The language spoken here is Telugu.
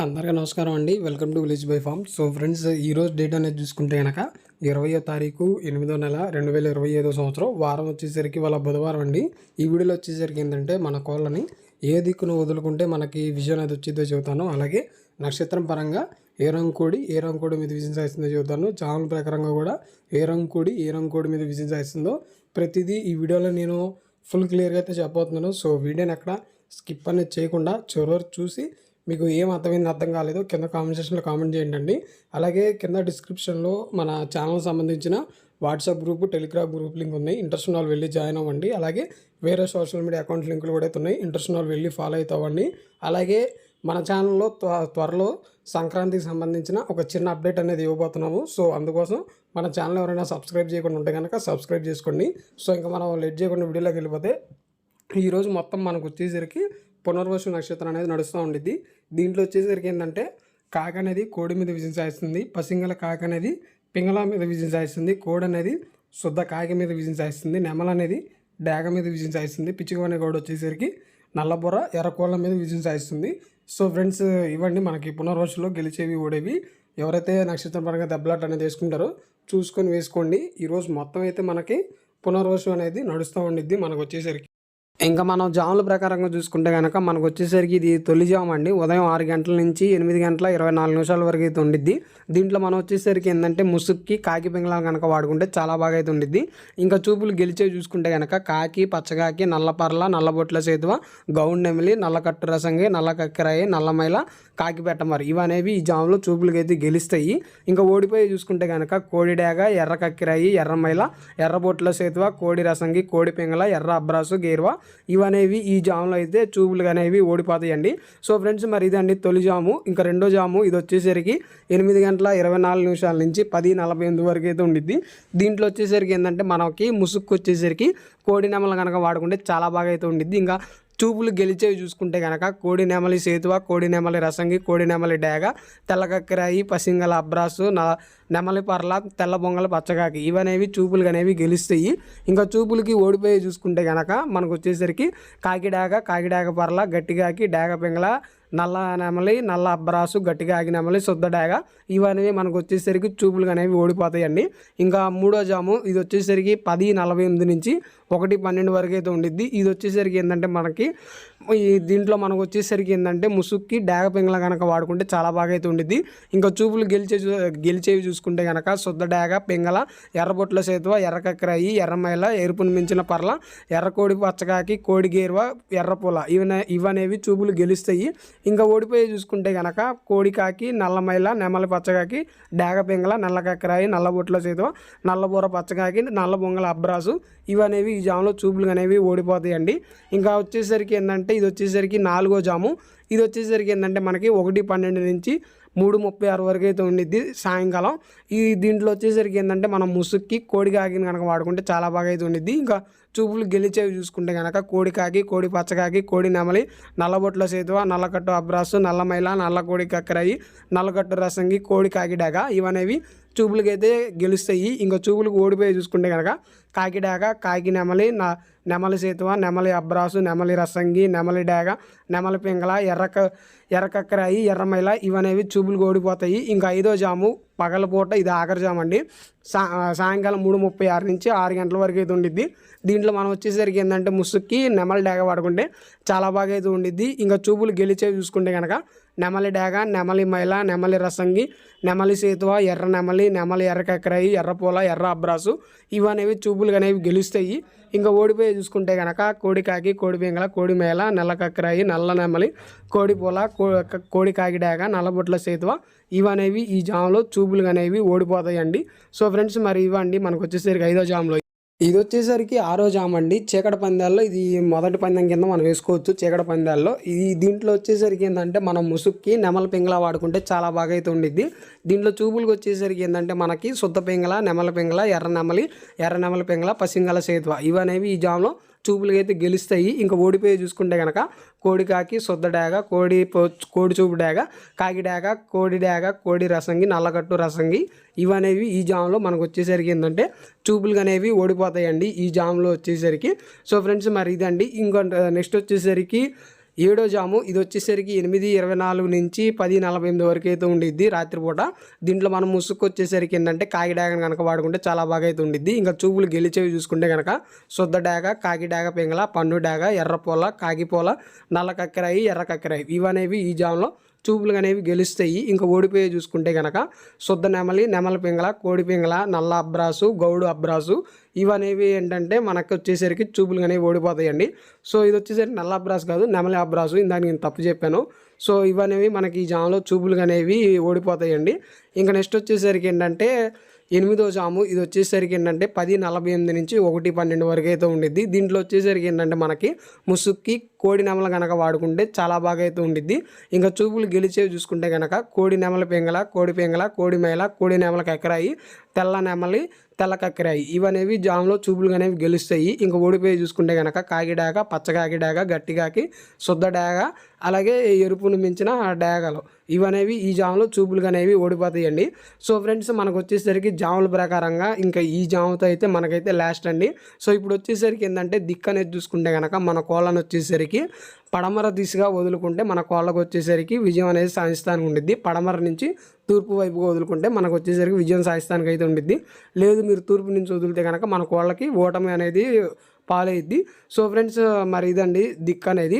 అందరికీ నమస్కారం అండి. Welcome to village by farm so friends ఈరోజు డేట్ అనేది చూసుకుంటే కనుక ఇరవయో తారీఖు ఎనిమిదో నెల రెండు వేల ఇరవై ఐదో సంవత్సరం. వారం వచ్చేసరికి వాళ్ళ బుధవారం అండి. ఈ వీడియోలో వచ్చేసరికి ఏంటంటే మన కోళ్ళని ఏ దిక్కును వదులుకుంటే మనకి విజయం అనేది వచ్చిందో చెబుతాను. అలాగే నక్షత్రం పరంగా ఏ రంగు కోడి ఏ రంగు కోడి మీద విజయం సాధిస్తుందో చెబుతాను. ఛానల్ ప్రకారంగా కూడా ఏ రంగు కోడి ఏ రంగు కోడి మీద విజయం సాధిస్తుందో ప్రతిదీ ఈ వీడియోలో నేను ఫుల్ క్లియర్గా అయితే చెప్పబోతున్నాను. సో వీడియోని అక్కడ స్కిప్ అనేది చేయకుండా చివరి చూసి మీకు ఏం అర్థమైంది అర్థం కాలేదో కింద కామెంట్ సెక్షన్లో కామెంట్ చేయండి అలాగే కింద డిస్క్రిప్షన్లో మన ఛానల్ సంబంధించిన WhatsApp group Telegram group link ఉన్నాయి. ఇంట్రెస్ట్ వాళ్ళు వెళ్ళి జాయిన్ అవ్వండి. అలాగే వేరే సోషల్ మీడియా అకౌంట్ లింకులు కూడా అయితే ఉన్నాయి ఇంట్రెస్ట్ వాళ్ళు వెళ్ళి ఫాలో అవుతావండి అలాగే మన ఛానల్లో త్వ- త్వరలో సంక్రాంతికి సంబంధించిన ఒక చిన్న అప్డేట్ అనేది ఇవ్వబోతున్నాము. సో అందుకోసం మన ఛానల్ ఎవరైనా సబ్స్క్రైబ్ చేయకుండా ఉంటే కనుక సబ్స్క్రైబ్ చేసుకోండి. సో ఇంకా మనం లెట్ చేయకుండా వీడియోలోకి వెళ్ళిపోతే ఈరోజు మొత్తం మనకు వచ్చేసరికి పునర్వసు నక్షత్రం అనేది నడుస్తూ ఉండిద్ది. దీంట్లో వచ్చేసరికి ఏంటంటే కాక అనేది కోడి మీద విజయం సాధిస్తుంది పసింగల కాక అనేది పింగళ మీద విజయం సాధిస్తుంది కోడి అనేది శుద్ధ కాకి మీద విజయం సాధిస్తుంది నెమల అనేది డాగ మీద విజయం సాధిస్తుంది పిచ్చిగోనే గౌడ వచ్చేసరికి నల్లబొర ఎర్రకోళ్ళ మీద విజయం సాధిస్తుంది. సో ఫ్రెండ్స్ ఇవ్వండి మనకి పునర్వసులో గెలిచేవి ఓడేవి. ఎవరైతే నక్షత్రం పరంగా దెబ్బలాట అనేది వేసుకుంటారో చూసుకొని వేసుకోండి. ఈరోజు మొత్తం అయితే మనకి పునర్వసు అనేది నడుస్తూ ఉండిద్ది మనకు వచ్చేసరికి. ఇంకా మనం జాముల ప్రకారంగా చూసుకుంటే కనుక మనకు వచ్చేసరికి ఇది తొలి జాము అండి. ఉదయం ఆరు గంటల నుంచి ఎనిమిది గంటల ఇరవై నాలుగు నిమిషాల వరకు అయితే ఉండిద్ది. దీంట్లో మనం వచ్చేసరికి ఏంటంటే ముసుక్కి కాకి పింగళాలు కనుక వాడుకుంటే చాలా బాగా అయితే ఉండిద్ది. ఇంకా చూపులు గెలిచే చూసుకుంటే కనుక కాకి పచ్చకాకి నల్లపర్ల నల్లబొట్ల సేతువ గౌండ్ నెమిలి నల్లకట్టు రసంగి నల్ల కక్కెరాయి నల్లమైల కాకి పెట్టమరి ఇవనేవి ఈ జాములో చూపులకి అయితే గెలుస్తాయి. ఇంకా ఓడిపోయి చూసుకుంటే కనుక కోడిడేగ ఎర్ర కక్కిరాయి ఎర్రమైల ఎర్రబొట్ల సేతువ కోడి రసంగి కోడి పింగళ ఎర్ర అబ్రాసు గేరువా ఇవనేవి ఈ జాములో అయితే చూపులు అనేవి ఓడిపోతాయండి. సో ఫ్రెండ్స్ మరి ఇదండి తొలి జాము ఇంకా రెండో జాము. ఇది వచ్చేసరికి ఎనిమిది గంటల ఇరవై నాలుగు నిమిషాల నుంచి పది నలభై ఎనిమిది వరకు అయితే ఉండిద్ది. దీంట్లో వచ్చేసరికి ఏంటంటే మనకి ముసుక్కు వచ్చేసరికి కోడి నెమలు కనుక వాడుకుంటే చాలా బాగా అయితే ఉండిద్ది. ఇంకా చూపులు గెలిచేవి చూసుకుంటే కనుక కోడి నెమలి సేతువ కోడి నెమలి రసంగి కోడి నెమలి డేగ తెల్లకక్కరాయి పసింగల అబ్రాసు న నెమలి పర్ల తెల్ల బొంగల పచ్చగాకి ఇవనేవి చూపులు అనేవి గెలుస్తాయి. ఇంకా చూపులకి ఓడిపోయి చూసుకుంటే కనుక మనకు వచ్చేసరికి కాకిడాగ కాకిడాగ పర్ల గట్టిగాకి డాగ పింగళ నల్ల నెమలి నల్ల అబ్బరాసు గట్టిగా ఆగి నెమలి శుద్ధ డాగ ఇవనేవి మనకు వచ్చేసరికి చూపులు అనేవి ఓడిపోతాయండి. ఇంకా మూడో జాము ఇది వచ్చేసరికి పది నలభై ఎనిమిది నుంచి ఒకటి పన్నెండు వరకు అయితే ఉండిద్ది. ఇది వచ్చేసరికి ఏంటంటే మనకి ఈ దీంట్లో మనకు వచ్చేసరికి ఏంటంటే ముసుక్కి డాగ పెంగల కనుక వాడుకుంటే చాలా బాగా అయితే ఉండిద్ది. ఇంకా చూపులు గెలిచే చూ- గెలిచేవి చూసుకుంటే కనుక శుద్ధ డాగ పెంగల ఎర్రబొట్ల సేతువ ఎర్రకక్రాయి ఎర్రమైల ఎరుపును మించిన పర్ల ఎర్రకోడి పచ్చకాకి కోడి గేరువ ఎర్రపూల ఇవనే ఇవనేవి చూపులు గెలుస్తాయి. ఇంకా ఓడిపోయి చూసుకుంటే కనుక కోడికాకి నల్లమైల నెమలి పచ్చకాకి డాగ పెంగల నల్లకక్రాయి నల్లబొట్ల సేతువ నల్లబూర పచ్చకాకి నల్ల బొంగల అబ్రాసు ఇవనేవి ఈ జాములో చూపులు అనేవి ఓడిపోతాయండి. ఇంకా వచ్చేసరికి ఏంటంటే ఇది వచ్చేసరికి నాలుగో జాము. ఇది వచ్చేసరికి ఏంటంటే మనకి ఒకటి పన్నెండు నుంచి మూడు ముప్పై ఆరు వరకు అయితే ఉండిద్ది సాయంకాలం. ఈ దీంట్లో వచ్చేసరికి ఏంటంటే మనం ముసుక్కి కోడి కాకిని కనుక వాడుకుంటే చాలా బాగా అయితే ఉండిద్ది. ఇంకా చూపులు గెలిచేవి చూసుకుంటే కనుక కోడి కాకి కోడి పచ్చకాకి కోడి నెమలి నల్లబొట్ల సేతువ నల్లకట్టు అబ్రాసు నల్లమైల నల్ల కోడి కక్కరాయి నల్లకట్టు రసంగి కోడి కాకిడాక ఇవనేవి చూపులకి అయితే గెలుస్తాయి. ఇంకా చూపులకు ఓడిపోయి చూసుకుంటే కనుక కాకిడాక కాకి నెమలి నా నెమలి సేతువ నెమలి అబ్రాసు నెమలి రసంగి నెమలి డాగ నెమలి పింగళ ఎర్రక ఎర్రకక్కరాయి ఎర్రమైల ఇవనేవి చూపులు ఓడిపోతాయి. ఇంకా ఐదో జాము పగలపూట ఇది ఆఖరి జాము అండి సా సాయంకాలం మూడు ముప్పై ఆరు నుంచి ఆరు గంటల వరకు అయితే ఉండిద్ది. దీంట్లో మనం వచ్చేసరికి ఏంటంటే ముసుక్కి నెమలి డాగ పడుకుంటే చాలా బాగా అయితే ఉండిద్ది. ఇంకా చూపులు గెలిచేవి చూసుకుంటే కనుక నెమలి డాగ నెమలి మైల నెమలి రసంగి నెమలి సేతువ ఎర్ర నెమలి నెమలి ఎర్రకక్కరాయి ఎర్రపూల ఎర్ర అబ్రాసు. ఇవనేవి చూపులు అనేవి గెలుస్తాయి. ఇంకా ఓడిపోయి చూసుకుంటే కనుక కోడికాకి కోడి బెంగళ కోడి మేళ నల్ల కక్కరాయి నల్ల నెమలి కోడి పూల కో- కోడి కాకి డేగ నల్లబొట్ల సేతువ. ఇవనేవి ఈ జాములో చూపులు అనేవి ఓడిపోతాయండి. సో ఫ్రెండ్స్ మరి ఇవ్వండి. మనకు వచ్చేసరికి ఐదో జాములో ఇది వచ్చేసరికి ఆరో జామ్ అండి చీకటి పందాల్లో ఇది మొదటి పందెం కింద మనం వేసుకోవచ్చు చీకటి పందాల్లో. ఇది దీంట్లో వచ్చేసరికి ఏంటంటే మనం ముసుక్కి నెమల పింగళ వాడుకుంటే చాలా బాగా అయితే ఉండిద్ది. దీంట్లో చూపులకు వచ్చేసరికి ఏంటంటే మనకి శుద్ధ పింగళ నెమల పింగళ ఎర్ర నెమలి ఎర్ర నెమల పింగళ పసింగల సేతువ ఇవనేవి ఈ జామ్లో చూపులకి అయితే గెలుస్తాయి. ఇంకా ఓడిపోయి చూసుకుంటే కనుక కోడి కాకి శుద్ధ డాగ కోడి పో- కోడి చూపు డాగ కాకి డాగ కోడి డాగ కోడి రసంగి నల్లకట్టు రసంగి ఇవనేవి ఈ జామ్లో మనకు వచ్చేసరికి ఏంటంటే చూపులు అనేవి ఓడిపోతాయండి ఈ జామ్లో వచ్చేసరికి. సో ఫ్రెండ్స్ మరి ఇదండి. ఇంకో నెక్స్ట్ వచ్చేసరికి ఏడో జాము. ఇది వచ్చేసరికి ఎనిమిది ఇరవై నాలుగు నుంచి పది నలభై ఎనిమిది వరకు అయితే ఉండిద్ది రాత్రిపూట. దీంట్లో మనం ముసుగు వచ్చేసరికి ఏంటంటే కాకి డాగ కనుక వాడుకుంటే చాలా బాగా అయితే ఉండిద్ది. ఇంకా చూపులు గెలిచేవి చూసుకుంటే కనుక శుద్ధ డాగ కాకి డాగ పింగళ పండు డాగ ఎర్రపోల కాకిపోల నల్ల కక్కెరాయి ఎర్ర కక్కెరాయి. ఇవనేవి ఈ జాములో చూపులు అనేవి గెలుస్తాయి. ఇంకా ఓడిపోయే చూసుకుంటే కనుక శుద్ధ నెమలి నెమల పింగళ కోడి పింగళ నల్ల అబ్రాసు గౌడు అబ్రాసు ఇవనేవి ఏంటంటే మనకు వచ్చేసరికి చూపులు అనేవి ఓడిపోతాయండి. సో ఇది వచ్చేసరికి నల్ల అబ్రాసు కాదు నెమలి అబ్రాసు. ఇందాక నేను తప్పు చెప్పాను. సో ఇవనేవి మనకి ఈ జాములో చూపులు అనేవి ఓడిపోతాయండి. ఇంకా నెక్స్ట్ వచ్చేసరికి ఏంటంటే ఎనిమిదో జాము. ఇది వచ్చేసరికి ఏంటంటే పది నలభై ఎనిమిది నుంచి ఒకటి పన్నెండు వరకు అయితే ఉండిద్ది. దీంట్లో వచ్చేసరికి ఏంటంటే మనకి ముసుక్కి కోడి నెమలు కనుక వాడుకుంటే చాలా బాగా అయితే ఉండిద్ది. ఇంకా చూపులు గెలిచేవి చూసుకుంటే కనుక కోడి నెమల పెంగల కోడి పెంగల కోడి మేల కోడి నెమల కక్కరాయి తెల్ల నెమలి తెల్ల కక్కరాయి. ఇవనేవి జాములో చూపులు అనేవి గెలుస్తాయి. ఇంకా ఓడిపోయి చూసుకుంటే కనుక కాకిడాక పచ్చకాకి డాగ గట్టి కాకి శుద్ధ అలాగే ఎరుపును మించిన డాగలు ఇవనేవి ఈ జాములో చూపులు అనేవి ఓడిపోతాయండి. సో ఫ్రెండ్స్ మనకు వచ్చేసరికి జాముల ప్రకారంగా ఇంకా ఈ జాముతో అయితే మనకైతే లాస్ట్ అండి. సో ఇప్పుడు వచ్చేసరికి ఏంటంటే దిక్కు అనేది చూసుకుంటే కనుక మన కోళ్ళను వచ్చేసరికి పడమర దిశగా వదులుకుంటే మన కోళ్ళకు వచ్చేసరికి విజయం అనేది సాధిస్తానికి ఉండిద్ది. పడమర నుంచి తూర్పు వైపుగా వదులుకుంటే మనకు వచ్చేసరికి విజయం సాధిస్తానికి అయితే ఉండిద్ది. లేదు మీరు తూర్పు నుంచి వదిలితే కనుక మన కోళ్ళకి ఓటమి అనేది పాలైద్ది. సో ఫ్రెండ్స్ మరి ఇదండి దిక్కు అనేది